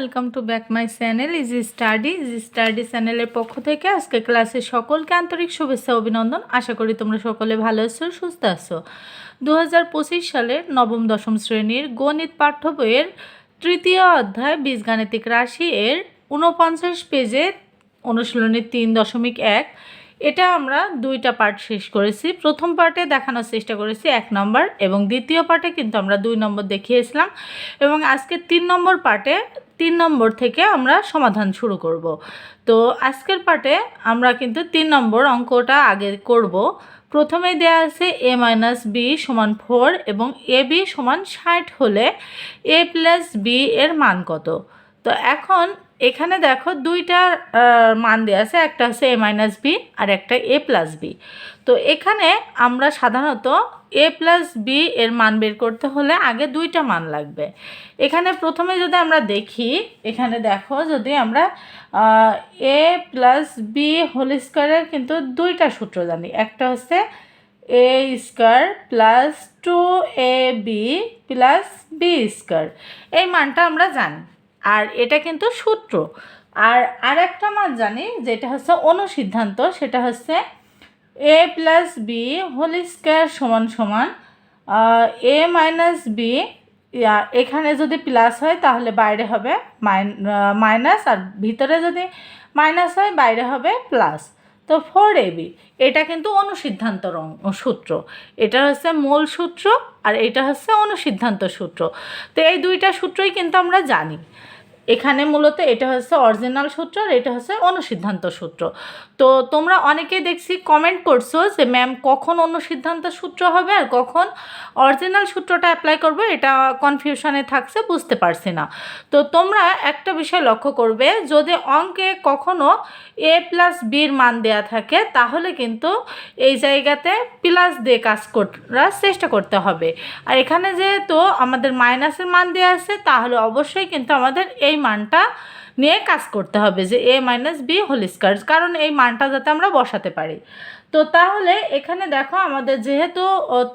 Welcome to back my channel easy study easy study চ্যানেলের পক্ষ থেকে আজকে ক্লাসে সকলকে আন্তরিক শুভেচ্ছা অভিনন্দন। আশা করি তোমরা সকলে ভালো আছো, সুস্থ আছো। দু হাজার পঁচিশ সালের নবম দশম শ্রেণির গণিত পাঠ্য বইয়ের তৃতীয় অধ্যায় বীজগাণিতিক রাশি এর ঊনপঞ্চাশ পেজে অনুশীলনী তিন দশমিক এক। এটা আমরা দুইটা পার্ট শেষ করেছি। প্রথম পার্টে দেখানোর চেষ্টা করেছি এক নম্বর এবং দ্বিতীয় পার্টে কিন্তু আমরা দুই নম্বর দেখিয়েছিলাম এবং আজকে তিন নম্বর পার্টে তিন নম্বর থেকে আমরা সমাধান শুরু করব। তো আজকের পার্টে আমরা কিন্তু তিন নম্বর অঙ্কটা আগে করব। প্রথমেই দেওয়া আছে এ মাইনাস বি সমান ফোর এবং এ বি সমান ষাট হলে এ প্লাস বি এর মান কত? তো এখন এখানে দেখো দুইটা মান দেওয়া আছে, একটা হচ্ছে এ মাইনাস বি আর একটা এ প্লাস বি তো এখানে আমরা সাধারণত এ প্লাস বি এর মান বের করতে হলে আগে দুইটা মান লাগবে। এখানে প্রথমে যদি আমরা দেখি, এখানে দেখো যদি আমরা এ প্লাস বি হোল স্কোয়ারের কিন্তু দুইটা সূত্র জানি। একটা হচ্ছে A square plus two A B plus B square এই মানটা আমরা জানি। আর এটা কিন্তু সূত্র। আর আরেকটা মান জানি, যেটা হচ্ছে অনুসিদ্ধান্ত, সেটা হচ্ছে A plus B whole square সমান সমান এ মাইনাস বি এখানে যদি প্লাস হয় তাহলে বাইরে হবে মাইনাস আর ভিতরে যদি মাইনাস হয় বাইরে হবে প্লাস তো ফোর এবি এটা কিন্তু অনুসিদ্ধান্ত রং সূত্র। এটা হচ্ছে মূল সূত্র, আর এটা হচ্ছে অনুসিদ্ধান্ত সূত্র। তো এই দুইটা সূত্রই কিন্তু আমরা জানি। এখানে মূলত এটা হচ্ছে অরিজিনাল সূত্র আর এটা হচ্ছে অনুসিদ্ধান্ত সূত্র। তো তোমরা অনেকেই দেখছি কমেন্ট করছ যে ম্যাম কখন অনুসিদ্ধান্ত সূত্র হবে আর কখন অরিজিনাল সূত্রটা অ্যাপ্লাই করবে এটা কনফিউশনে থাকছে, বুঝতে পারছি না। তো তোমরা একটা বিষয় লক্ষ্য করবে, যদি অঙ্কে কখনো এ প্লাস বির মান দেয়া থাকে, তাহলে কিন্তু এই জায়গাতে প্লাস দিয়ে কাজ করার চেষ্টা করতে হবে। আর এখানে যেহেতু আমাদের মাইনাসের মান দেওয়া আছে, তাহলে অবশ্যই কিন্তু আমাদের এই মানটা নিয়ে কাজ করতে হবে যে A minus B whole square, কারণ এই মানটা যাতে আমরা বসাতে পারি। তো তাহলে এখানে দেখো আমাদের যেহেতু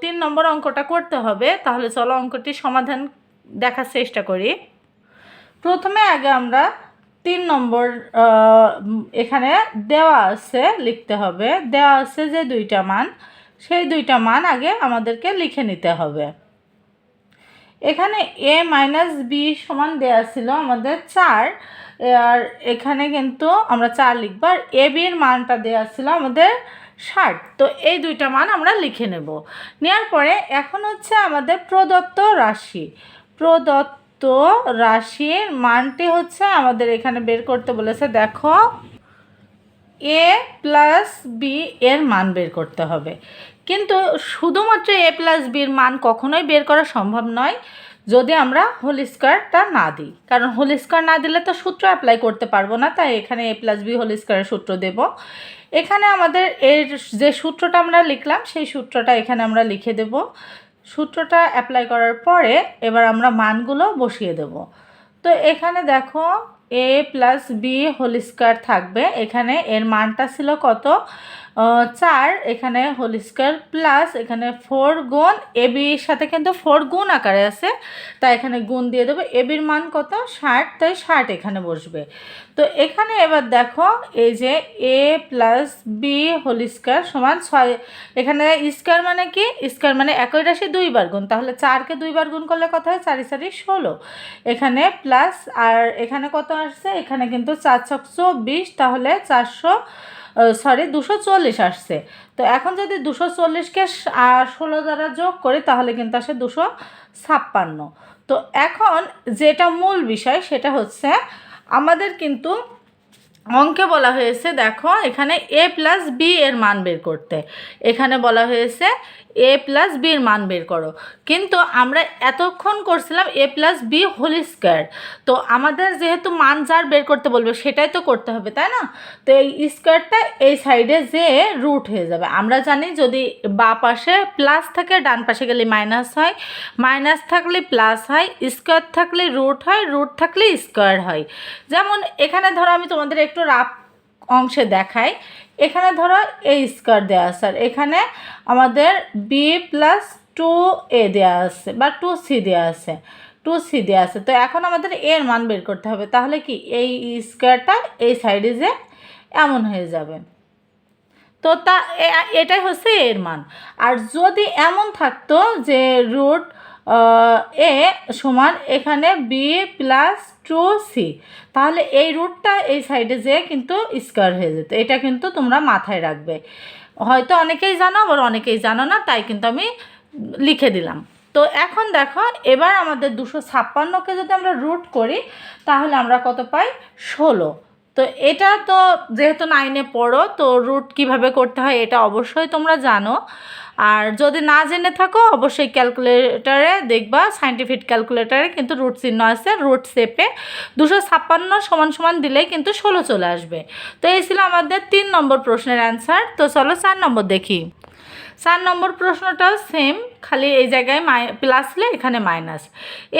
তিন নম্বর অঙ্কটা করতে হবে, তাহলে চলো অঙ্কটির সমাধান দেখার চেষ্টা করি। প্রথমে আগে আমরা তিন নম্বর এখানে দেওয়া আছে লিখতে হবে, দেওয়া আছে যে দুইটা মান, সেই দুইটা মান আগে আমাদেরকে লিখে নিতে হবে। এখানে এ মাইনাস বি সমান দেওয়া ছিল আমাদের চার। আর এখানে কিন্তু আমরা চার লিখব, আর এ বির মানটা দেওয়া ছিল আমাদের ষাট। তো এই দুইটা মান আমরা লিখে নেব। নেওয়ার পরে এখন হচ্ছে আমাদের প্রদত্ত রাশি। প্রদত্ত রাশির মানটি হচ্ছে আমাদের এখানে বের করতে বলেছে, দেখো এ প্লাস বি এর মান বের করতে হবে। কিন্তু শুধুমাত্র এ প্লাস বির মান কখনোই বের করা সম্ভব নয় যদি আমরা হোল স্কোয়ারটা না দিই। কারণ হোল স্কোয়ার না দিলে তো সূত্র অ্যাপ্লাই করতে পারব না, তাই এখানে এ প্লাস বি হোল স্কোয়ারের সূত্র দেব। এখানে আমাদের এর যে সূত্রটা আমরা লিখলাম, সেই সূত্রটা এখানে আমরা লিখে দেব। সূত্রটা অ্যাপ্লাই করার পরে এবার আমরা মানগুলো বসিয়ে দেব। তো এখানে দেখো A plus B whole square থাকবে। এখানে এর মানটা ছিল কত? চার, এখানে হোল স্কোয়ার প্লাস এখানে ফোর গুণ এ বির সাথে কিন্তু ফোর গুণ আকারে আছে। তাই এখানে গুণ দিয়ে দেবো। এ বির মান কত? ষাট। তাই ষাট এখানে বসবে। তো এখানে এবার দেখো, এই যে A plus B whole square সমান ছয়। এখানে স্কোয়ার মানে কি? স্কোয়ার মানে একই রাশি দুইবার গুণ। তাহলে চারকে দুইবার গুণ করলে কত হয়? চারি চারি, ষোলো। এখানে প্লাস আর এখানে কত আসছে? এখানে কিন্তু চার চব্বিশ। তাহলে চারশো সরি দুশো চল্লিশ আসছে। তো এখন যদি দুশো চল্লিশকে ষোলো দ্বারা যোগ করি, তাহলে কিন্তু আসে দুশো ছাপ্পান্ন। তো এখন যেটা মূল বিষয়, সেটা হচ্ছে আমাদের কিন্তু অঙ্কে বলা হয়েছে, দেখো, এখানে এ প্লাস বি এর মান বের করতে। এখানে বলা হয়েছে এ প্লাস বির মান বের করো। কিন্তু আমরা এতক্ষণ করছিলাম A plus B whole square তো আমাদের যেহেতু মান যার বের করতে বলবে, সেটাই তো করতে হবে, তাই না? তো এই স্কোয়ারটা এই সাইডে যে রুট হয়ে যাবে। আমরা জানি যদি বা পাশে প্লাস থাকে, ডান পাশে গেলে মাইনাস হয়। মাইনাস থাকলে প্লাস হয় স্কোয়ার থাকলে রুট হয় রুট থাকলে স্কোয়ার হয়। যেমন এখানে ধরো আমি তোমাদের একটু রাফ অংশে দেখাই। এখানে ধরো এই স্কোয়ার দেওয়া আছে, আর এখানে আমাদের বি প্লাস টু এ দেওয়া আছে, বা টু সি দেওয়া আছে টু সি দেওয়া আছে। তো এখন আমাদের এর মান বের করতে হবে, তাহলে কি এই স্কোয়ারটা এই সাইডে যে এমন হয়ে যাবে। তো তা, এ- এটাই হচ্ছে এর মান। আর যদি এমন থাকতো যে রুট এ সমান এখানে বি প্লাস টু সি তাহলে এই রুটটা এই সাইডে যেয়ে কিন্তু স্কোয়ার হয়ে যেত। এটা কিন্তু তোমরা মাথায় রাখবে। হয়তো অনেকেই জানো, আবার অনেকেই জানো না, তাই কিন্তু আমি লিখে দিলাম। তো এখন দেখো, এবার আমাদের দুশো ছাপ্পান্নকে যদি আমরা রুট করি, তাহলে আমরা কত পাই? ষোলো। তো এটা তো যেহেতু নাইনে পড়ো, তো রুট কীভাবে করতে হয় এটা অবশ্যই তোমরা জানো। আর যদি না জেনে থাকো, অবশ্যই ক্যালকুলেটারে দেখবা সাইন্টিফিক ক্যালকুলেটারে কিন্তু রুট চিহ্ন আছে রুট শেপে দুশো ছাপ্পান্ন সমান সমান দিলেই কিন্তু ষোলো চলে আসবে। তো এই ছিল আমাদের তিন নম্বর প্রশ্নের অ্যান্সার তো চলো চার নম্বর দেখি। চার নম্বর প্রশ্নটাও সেম খালি এই জায়গায় মাই প্লাস হলে এখানে মাইনাস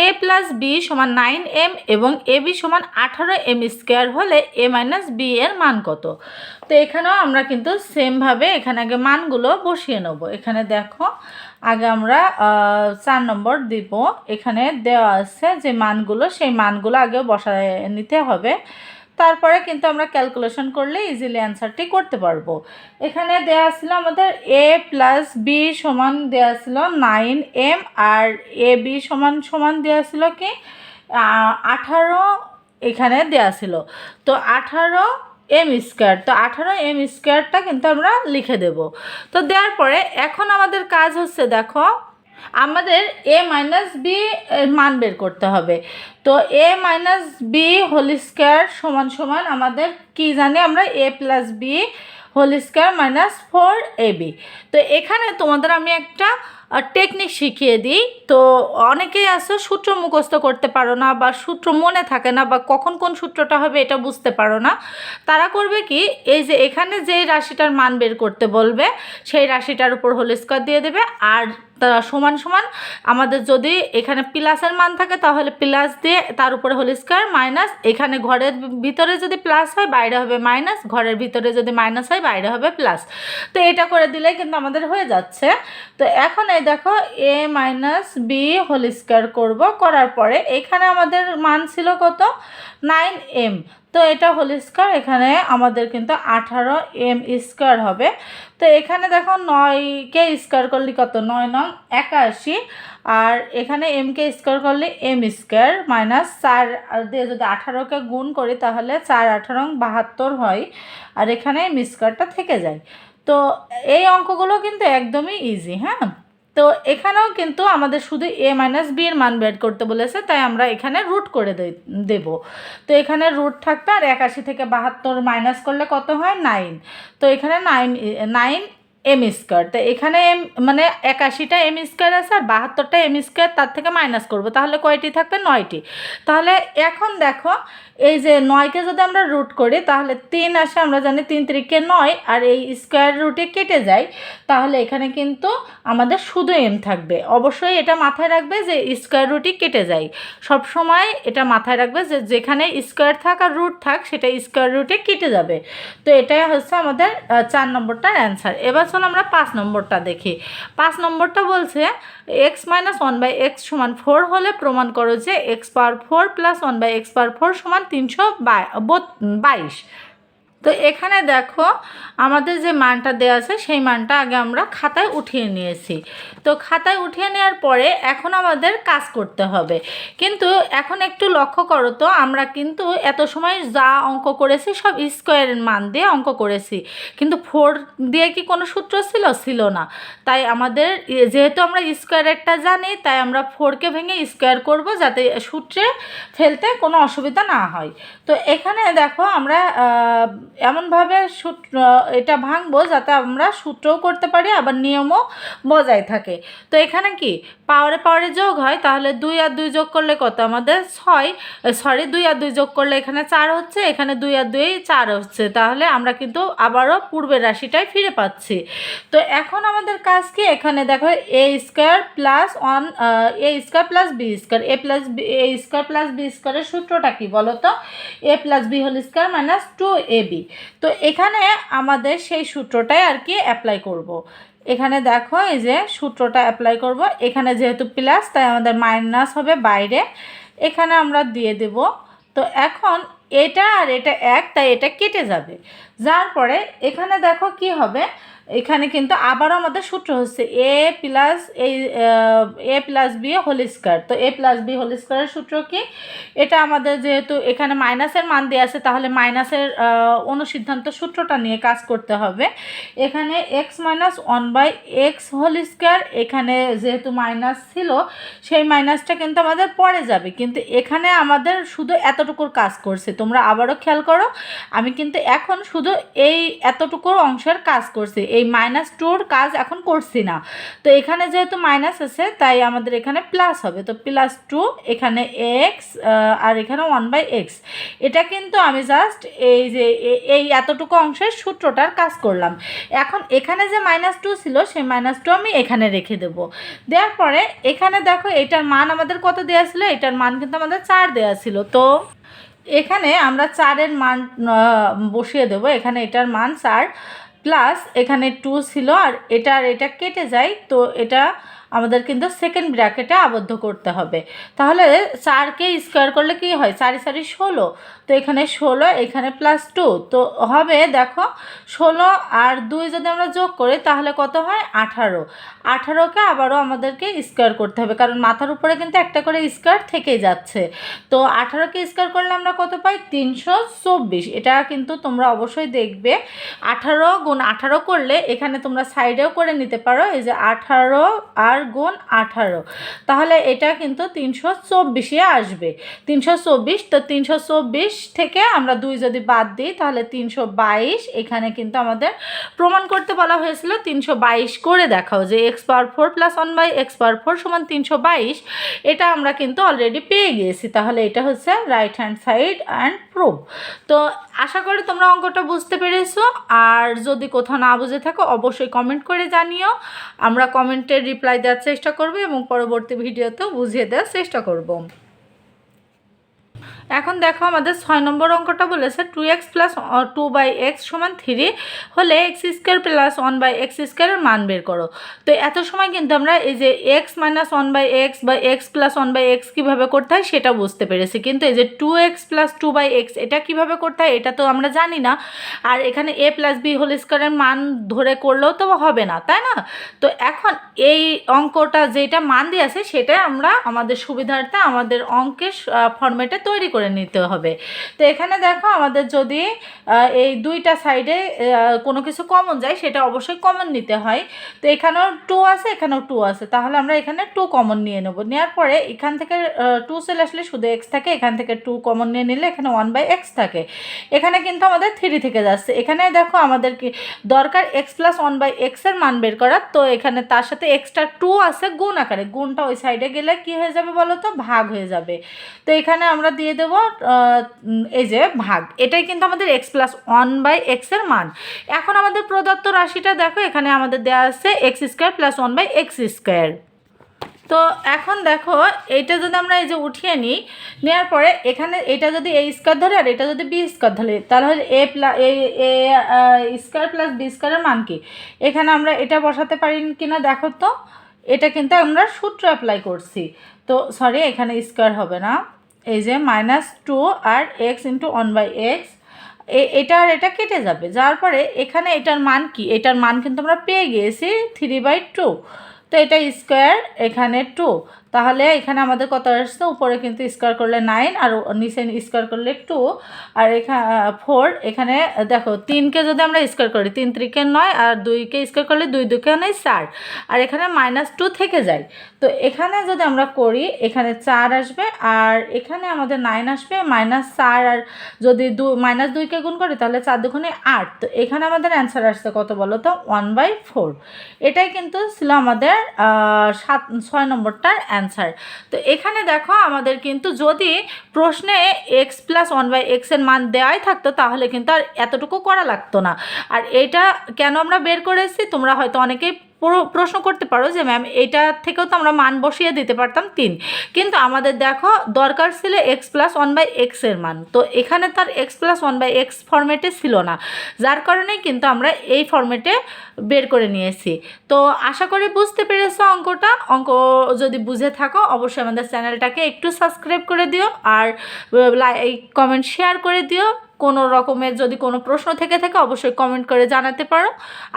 এ প্লাস বি সমান নাইন এম এবং এ বি সমান আঠারো এম স্কোয়ার হলে এ মাইনাস বি এর মান কত? তো এখানেও আমরা কিন্তু সেমভাবে এখানে আগে মানগুলো বসিয়ে নেব। এখানে দেখো, আগে আমরা চার নম্বর দিব। এখানে দেওয়া আছে যে মানগুলো, সেই মানগুলো আগে বসায় নিতে হবে। তারপরে কিন্তু আমরা ক্যালকুলেশন করলে ইজিলি অ্যান্সারটি করতে পারব। এখানে দেওয়া ছিল আমাদের এ প্লাস বি সমান দেওয়া ছিল নাইন এম আর এ বি সমান সমান দেওয়া ছিল কি? আঠারো এখানে দেওয়া ছিল। তো আঠারো এম স্কোয়ার তো আঠারো এম স্কোয়ারটা কিন্তু আমরা লিখে দেব। তো দেওয়ার পরে এখন আমাদের কাজ হচ্ছে, দেখো, আমাদের এ মাইনাস বি মান বের করতে হবে। তো A minus B whole square সমান সমান আমাদের কি জানি আমরা? A plus B whole square minus four A B তো এখানে তোমাদের আমি একটা টেকনিক শিখিয়ে দিই। তো অনেকেই আছে সূত্র মুখস্থ করতে পারো না বা সূত্র মনে থাকে না বা কখন কোন সূত্রটা হবে এটা বুঝতে পারো না। তারা করবে কি, এই যে এখানে যেই রাশিটার মান বের করতে বলবে, সেই রাশিটার উপর হোল স্কোয়ার দিয়ে দেবে আর তা সমান সমান আমাদের যদি এখানে প্লাসের মান থাকে তাহলে প্লাস দিয়ে তার উপরে হোল স্কোয়ার মাইনাস এখানে ঘরের ভিতরে যদি প্লাস হয় বাইরে হবে মাইনাস ঘরের ভিতরে যদি মাইনাস হয় বাইরে হবে প্লাস তো এটা করে দিলে কিন্তু আমাদের হয়ে যাচ্ছে। তো এখন এই দেখো A minus B whole square করব। করার পরে এখানে আমাদের মান ছিল কত? নাইন এম তো এটা হোল স্কোয়ার এখানে আমাদের কিন্তু আঠারো এম স্কোয়ার হবে। তো এখানে দেখো নয়কে স্কোয়ার করলে কত? নয় নং একাশি। আর এখানে এমকে স্কোয়ার করলে? এম স্কোয়ার মাইনাস চার দিয়ে যদি আঠারোকে গুণ করি তাহলে চার আঠারো বাহাত্তর হয়। আর এখানে এম স্কোয়ারটা থেকে যায়। তো এই অঙ্কগুলো কিন্তু একদমই ইজি হ্যাঁ? তো এখানেও কিন্তু আমাদের শুধু এ মাইনাস বি এর মান বের করতে বলেছে, তাই আমরা এখানে রুট করে দেব। তো এখানে রুট থাকবে আর একাশি থেকে বাহাত্তর মাইনাস করলে কত হয়? নাইন তো এখানে নাইন নাইন এম স্কোয়ার তো এখানে এম মানে একাশিটা এম স্কোয়ার আছে আর বাহাত্তরটা এম স্কোয়ার তার থেকে মাইনাস করব। তাহলে কয়টি থাকবে? নয়টি। তাহলে এখন দেখো, এই যে নয়কে যদি আমরা রুট করি, তাহলে তিন আসে আমরা জানি তিন তিরিকে নয়, আর এই স্কোয়ার রুটে কেটে যায় তাহলে এখানে কিন্তু আমাদের শুধু এম থাকবে। অবশ্যই এটা মাথায় রাখবে যে স্কোয়ার রুটই কেটে যায় সব সময় এটা মাথায় রাখবে যে যেখানে স্কোয়ার থাক আর রুট থাক, সেটা স্কোয়ার রুটে কেটে যাবে। তো এটাই হচ্ছে আমাদের চার নম্বরটার অ্যান্সার এবার চলো আমরা পাঁচ নম্বরটা দেখি। পাঁচ নম্বরটা বলছে X minus one by X সমান ফোর হলে প্রমাণ করো যে X power four plus one by X power four সমান তিনশো বাইশ। তো এখানে দেখো আমাদের যে মানটা দেওয়া আছে, সেই মানটা আগে আমরা খাতায় উঠিয়ে নিয়েছি। তো খাতায় উঠিয়ে নেওয়ার পরে এখন আমাদের কাজ করতে হবে। কিন্তু এখন একটু লক্ষ্য করো তো, আমরা কিন্তু এত সময় যা অঙ্ক করেছি সব স্কোয়ারের মান দিয়ে অঙ্ক করেছি। কিন্তু ফোর দিয়ে কি কোনো সূত্র ছিল? ছিল না। তাই আমাদের যেহেতু আমরা স্কোয়ারেরটা জানি, তাই আমরা ফোরকে ভেঙে স্কোয়ার করব যাতে সূত্রে ফেলতে কোনো অসুবিধা না হয়। তো এখানে দেখো আমরা এমনভাবে সূত্র এটা ভাঙবো যাতে আমরা সূত্রও করতে পারি, আবার নিয়মও বজায় থাকে। তো এখানে কি? পাওয়ারে পাওয়ারে যোগ হয়, তাহলে দুই আর দুই যোগ করলে কত? আমাদের ছয় সরি দুই আর দুই যোগ করলে এখানে চার হচ্ছে, এখানে দুই আর দুই চার হচ্ছে। তাহলে আমরা কিন্তু আবারও পূর্বের রাশিটাই ফিরে পাচ্ছি। তো এখন আমাদের কাজ কি? এখানে দেখো A square plus one A square plus B square A plus B A square plus B স্কোয়ারের সূত্রটা কি বলো তো A plus B whole square minus two A B তো এখানে আমাদের সেই সূত্রটাই আর কি অ্যাপ্লাই করব। এখানে দেখো, এই যে সূত্রটা অ্যাপ্লাই করব। এখানে যেহেতু প্লাস তাই আমাদের মাইনাস হবে বাইরে। এখানে আমরা দিয়ে দেব। তো এখন এটা আর এটা এক, তাই এটা কেটে যাবে। যার পরে এখানে দেখো কি হবে? এখানে কিন্তু আবারও আমাদের সূত্র হচ্ছে এ প্লাস এই A plus B whole square তো এ প্লাস বি হোল স্কোয়ারের সূত্র কি? এটা আমাদের যেহেতু এখানে মাইনাসের মান দিয়ে আছে, তাহলে মাইনাসের অনুসিদ্ধান্ত সূত্রটা নিয়ে কাজ করতে হবে। এখানে X minus one by X whole square এখানে যেহেতু মাইনাস ছিল, সেই মাইনাসটা কিন্তু আমাদের পরে যাবে। কিন্তু এখানে আমাদের শুধু এতটুকুর কাজ করছে। তোমরা আবারও খেয়াল করো, আমি কিন্তু এখন শুধু এই এতটুকুর অংশের কাজ করছি। এই মাইনাস টুর কাজ এখন করছি না। তো এখানে যেহেতু মাইনাস আছে, তাই আমাদের এখানে প্লাস হবে। তো প্লাস টু এখানে এক্স আর এখানে ওয়ান বাই এক্স এটা কিন্তু আমি জাস্ট এই যে এই এতটুকু অংশের সূত্রটার কাজ করলাম। এখন এখানে যে মাইনাস টু ছিল, সেই মাইনাস টু আমি এখানে রেখে দেবো। দেওয়ার পরে এখানে দেখো, এটার মান আমাদের কত দেওয়া ছিল? এটার মান কিন্তু আমাদের চার দেওয়া ছিল। তো এখানে আমরা চারের মান বসিয়ে দেবো। এখানে এটার মান চার। প্লাস এখানে টু ছিল আর এটা আর এটা কেটে যায়, তো এটা আমাদের কিন্তু সেকেন্ড ব্র্যাকেটে আবদ্ধ করতে হবে। তাহলে চারকে স্কোয়ার করলে কি হয়? চারি চারি ষোলো। তো এখানে ষোলো, এখানে প্লাস টু তো হবে, দেখো, ষোলো আর দুই যদি আমরা যোগ করি, তাহলে কত হয়? আঠারো। আঠারোকে আবারও আমাদেরকে স্কোয়ার করতে হবে, কারণ মাথার উপরে কিন্তু একটা করে স্কোয়ার থেকেই যাচ্ছে। তো আঠারোকে স্কোয়ার করলে আমরা কত পাই? তিনশো চব্বিশ। এটা কিন্তু তোমরা অবশ্যই দেখবে। আঠারো গুণ আঠারো করলে এখানে তোমরা সাইডেও করে নিতে পারো, এই যে আঠারো আর গুণ আঠারো। তাহলে এটা কিন্তু তিনশো চব্বিশে আসবে। তিনশো চব্বিশ, তো তিনশো চব্বিশ থেকে আমরা দুই যদি বাদ দিই, তাহলে তিনশো বাইশ। এখানে কিন্তু আমাদের প্রমাণ করতে বলা হয়েছিল তিনশো বাইশ করে দেখাও যে X power four plus one by X power four সমান তিনশো বাইশ। এটা আমরা কিন্তু অলরেডি পেয়ে গিয়েছি। তাহলে এটা হচ্ছে right hand side and proof তো আশা করি তোমরা অঙ্কটা বুঝতে পেরেছ। আর যদি কোথাও না বুঝে থাকো, অবশ্যই কমেন্ট করে জানিও। আমরা কমেন্টের রিপ্লাই দেওয়ার চেষ্টা করব এবং পরবর্তী ভিডিওতেও বুঝিয়ে দেওয়ার চেষ্টা করব। এখন দেখো আমাদের ছয় নম্বর অঙ্কটা বলেছে two X plus two by X সমান থ্রি হলে X square plus one by X স্কোয়ারের মান বের করো। তো এত সময় কিন্তু আমরা এই যে X minus one by X বা X plus one by X কীভাবে করতে হয় সেটা বুঝতে পেরেছি। কিন্তু এই যে two X plus two by X এটা কীভাবে করতে হয় এটা তো আমরা জানি না। আর এখানে এ প্লাস বি হোল স্কোয়ারের মান ধরে করলেও তো হবে না, তাই না? তো এখন এই অঙ্কটা যেটা মান দিয়ে আছে সেটা আমরা আমাদের সুবিধার্থে আমাদের অঙ্কের ফর্মেটে তৈরি করে নিতে হবে। তো এখানে দেখো আমাদের যদি এই দুইটা সাইডে কোনো কিছু কমন যায়, সেটা অবশ্যই কমন নিতে হয়। তো এখানেও টু আছে, এখানেও টু আছে। তাহলে আমরা এখানে টু কমন নিয়ে নেব। নেওয়ার পরে এখান থেকে টু চলে আসলে শুধু এক্স থাকে, এখান থেকে টু কমন নিয়ে নিলে এখানে ওয়ান বাই এক্স থাকে। এখানে কিন্তু আমাদের থ্রি থেকে যাচ্ছে। এখানে দেখো আমাদের কি দরকার এক্স প্লাস ওয়ান বাই এক্সের মান বের করার। তো এখানে তার সাথে এক্সট্রা টু আছে গুণ আকারে। গুণটা ওই সাইডে গেলে কি হয়ে যাবে বলো তো? ভাগ হয়ে যাবে। তো এখানে আমরা দিয়ে উম, এই যে ভাগ। এটাই কিন্তু আমাদের এক্স প্লাস ওয়ান বাই এক্সের মান। এখন আমাদের প্রদত্ত রাশিটা দেখো এখানে আমাদের দেওয়া আছে X square plus one by X square তো এখন দেখো এইটা যদি আমরা এই যে উঠিয়ে নিই নেওয়ার পরে এখানে এটা যদি এ স্কোয়ার ধরে আর এটা যদি বি স্কোয়ার ধরে তাহলে A plus A square plus B স্কোয়ারের মান কি? এখানে আমরা এটা বসাতে পারি কিনা দেখো তো। এটা কিন্তু আমরা সূত্র অ্যাপ্লাই করছি। তো সরি এখানে স্কোয়ার হবে না। এই যে minus two R X into one by X এটা আর এটা কেটে যাবে। যাওয়ার পরে এখানে এটার মান কি? এটার মান কিন্তু আমরা পেয়ে গিয়েছি থ্রি বাই টু তো এটা স্কোয়ার এখানে টু তাহলে এখানে আমাদের কত আসছে? উপরে কিন্তু স্কোয়ার করলে নাইন আর নিচে স্কোয়ার করলে টু। আর এখানে ফোর, এখানে দেখো, তিনকে যদি আমরা স্কোয়ার করি, তিন ত্রিকে নয় আর দুইকে স্কোয়ার করলে দুই দুকে নয় চার। আর এখানে মাইনাস টু থেকে যায়। তো এখানে যদি আমরা করি, এখানে চার আসবে আর এখানে আমাদের নাইন আসবে মাইনাস চার আর যদি দু মাইনাস দুইকে গুণ করি, তাহলে চার দুগুণে আট। তো এখানে আমাদের অ্যান্সার আসছে কত বলো তো? ওয়ান বাই ফোর এটাই কিন্তু ছিল আমাদের সাত, ছয় নম্বরটার অ্যান্সার তো এখানে দেখো আমাদের কিন্তু যদি প্রশ্নে এক্স প্লাস ওয়ান বাই এক্সের মান দেওয়াই থাকতো, তাহলে কিন্তু আর এতটুকু করা লাগতো না। আর এটা কেন আমরা বের করেছি? তোমরা হয়তো অনেকেই প্রশ্ন করতে পারো যে ম্যাম এটা থেকেও তো আমরা মান বসিয়ে দিতে পারতাম তিন। কিন্তু আমাদের দেখো, দরকার ছিল এক্স প্লাস ওয়ান বাই এক্সের মান। তো এখানে তার X plus one by X ফর্মেটে ছিল না। যার কারণে কিন্তু আমরা এই ফর্মেটে বের করে নিয়েছি। তো আশা করি বুঝতে পেরেছ অঙ্কটা। অঙ্ক যদি বুঝে থাকো, অবশ্যই আমাদের চ্যানেলটাকে একটু সাবস্ক্রাইব করে দিও। আর লাইক কমেন্ট শেয়ার করে দিও। কোনো রকমের যদি কোনো প্রশ্ন থেকে থাকে অবশ্যই কমেন্ট করে জানাতে পারো।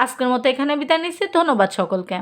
আজকের মতো এখানে বিদায় নিচ্ছি। ধন্যবাদ সকলকে।